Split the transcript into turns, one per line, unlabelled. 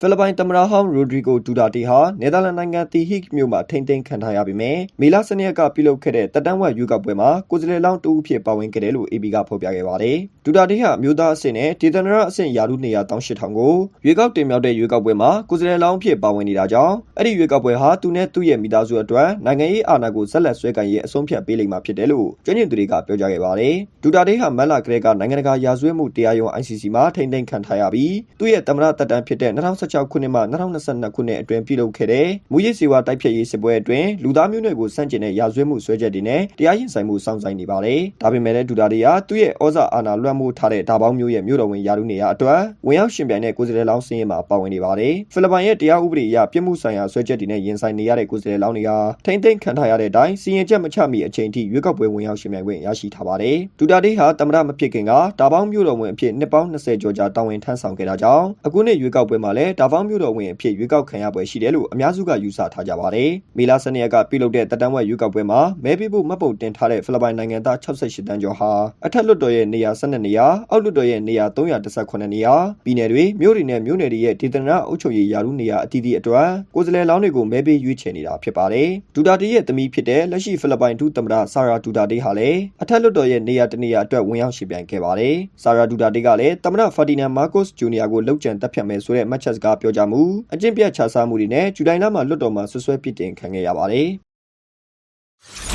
ဖိလစ်ပိုင်သမ္မတဟောင်းရိုဒရီဂိုဒူတာတီဟာ နယ်သာလန်နိုင်ငံတီဟိမြို့မှာ ထိန်းသိမ်းခံထားရပေမဲ့မေလ12ရက်က ပြုလုပ်ခဲ့တဲ့တပ်တန်းဝက်ရွေးကောက်ပွဲမှာ ကိုယ်စားလှယ်လောင်းတဦးဖြစ် ပါဝင်ခဲ့တယ်လို့ AB ကဖော်ပြခဲ့ပါတယ်။ဒူတာတီဟာ အမျိုးသားအဆင့်နဲ့ ဒေသနာရအဆင့်ယာရု200,000ကို ရွေးကောက်တင်မြှောက်တဲ့ ရွေးကောက်ပွဲမှာ ကိုယ်စားလှယ်လောင်းဖြစ် ပါဝင်နေတာကြောင့် အဲ့ဒီရွေးကောက်ပွဲဟာ သူနဲ့ သူ့ရဲ့ မိသားစုအတွက် နိုင်ငံရေးအာဏာကို ဆက်လက်ဆွဲကိုင်ရေး အဆုံးဖြတ်ပေးလိမ့်မှာ ဖြစ်တယ်လို့ ကျွမ်းကျင်သူတွေက ပြောကြားခဲ့ပါတယ်။ဒူတာတီဟာမက်လာကလေးက နိုင်ငံတကာ ရာဇဝတ်မှုတရားရုံး ICC မှာ ထိန်းသိမ်းခံထားရပြီး သူ့ရဲ့ သမ္မတတပ်တန်းဖြစ်တဲ့2016ခုနှစ်မှ2022ခုနှစ်အတွင်းပြုလုပ်ခဲ့တဲ့မူရစ်စေဝါတိုက်ဖျက်ရေးစစ်ပွဲအတွင်းလူသားမျိုးနွယ်ကိုစန့်ကျင်တဲ့ရာဇဝတ်မှုဆွဲချက်တွေနဲ့တရားရင်ဆိုင်မှုစောင့်ဆိုင်နေပါတယ်။ဒါပေမဲ့လည်းဒူတာတီဟာသူ့ရဲ့ဩဇာအာဏာလွှမ်းမိုးထားတဲ့ဒါပေါင်းမျိုးရဲ့မြို့တော်ဝင်ယာရုနေရာအတွက်ဝင်ရောက်ရှင်ပြိုင်တဲ့ကိုယ်စားလှယ်လောင်းစင်းရင်မှာပါဝင်နေပါတယ်။ဖိလစ်ပိုင်ရဲ့တရားဥပဒေအရပြစ်မှုဆိုင်ရာဆွဲချက်တွေနဲ့ရင်ဆိုင်နေရတဲ့ကိုယ်စားလှယ်လောင်းတွေဟာထိမ့်သိမ်းခံထားရတဲ့အတိုင်းစီရင်ချက်မချမီအချိန်ထိရွေးကောက်ပွဲဝင်ရောက်ရှင်ပြိုင်ခွင့်ရရှိထားပါတယ်။ဒူတာတီဟာသမ္မတမဖြစ်ခင်ကဒါပေါင်းမြို့တော်ဝင်အဖြစ်နှစ်ပေါင်း20ကျော်ကြာတာဝန်ထမ်းဆောင်ခဲ့တာကြောင့်အခုနှစ်ရွေးကောက်ပွဲမှာလည်းဒါပေါင်းမြို့တော်ဝင်အဖြစ်ရွေးကောက်ခံရပွဲရှိတယ်လို့အများစုကယူဆထားကြပါတယ်။မေလ12ရက်ကပြုလုပ်တဲ့တပ်တန်းဝက်ရွေးကောက်ပွဲမှာမဲပေးဖို့မှတ်ပုံတင်ထားတဲ့ဖိလစ်ပိုင်နိုင်ငံသား68တန်းကျော်ဟာအထက်လွှတ်တော်ရဲ့နေရာ12နေရာအောက်လွှတ်တော်ရဲ့နေရာ318နေရာပြည်နယ်တွေမြို့တွေနဲ့မြို့နယ်တွေရဲ့ဒေသနာအုပ်ချုပ်ရေးယာရုနေရာအသီးသီးအတွက်ကိုယ်စားလှယ်လောင်းတွေကိုမဲပေးရွေးချယ်နေတာဖြစ်ပါတယ်။ဒူတာတီရဲ့သမီးဖြစ်တဲ့လက်ရှိဖိလစ်ပိုင်ဒုသမ္မတဆာရာဒူတာတီဟာလည်းအထက်လွှတ်တော်ရဲ့နေရာတစ်နေရာအတွက်ဝင်ရောက်ရှိပြိုင်ခဲ့ပါတယ်။ဆာရာဒူတာတီကလည်းသမ္မတဖာဒီနန်မာကိုစ်ဂျူနီယာကိုလှုပ်ကြံတက်ဖြတ်မယ်ဆိုတဲ့မှတ်ချက်စကားပြောကြားမှုအကျင့်ပြတ်ခြားစားမှုတွေနဲ့ဂျူလိုင်လမှာလွှတ်တော်မှာဆွဆွဲပစ်တင်ခံခဲ့ရပါတယ်။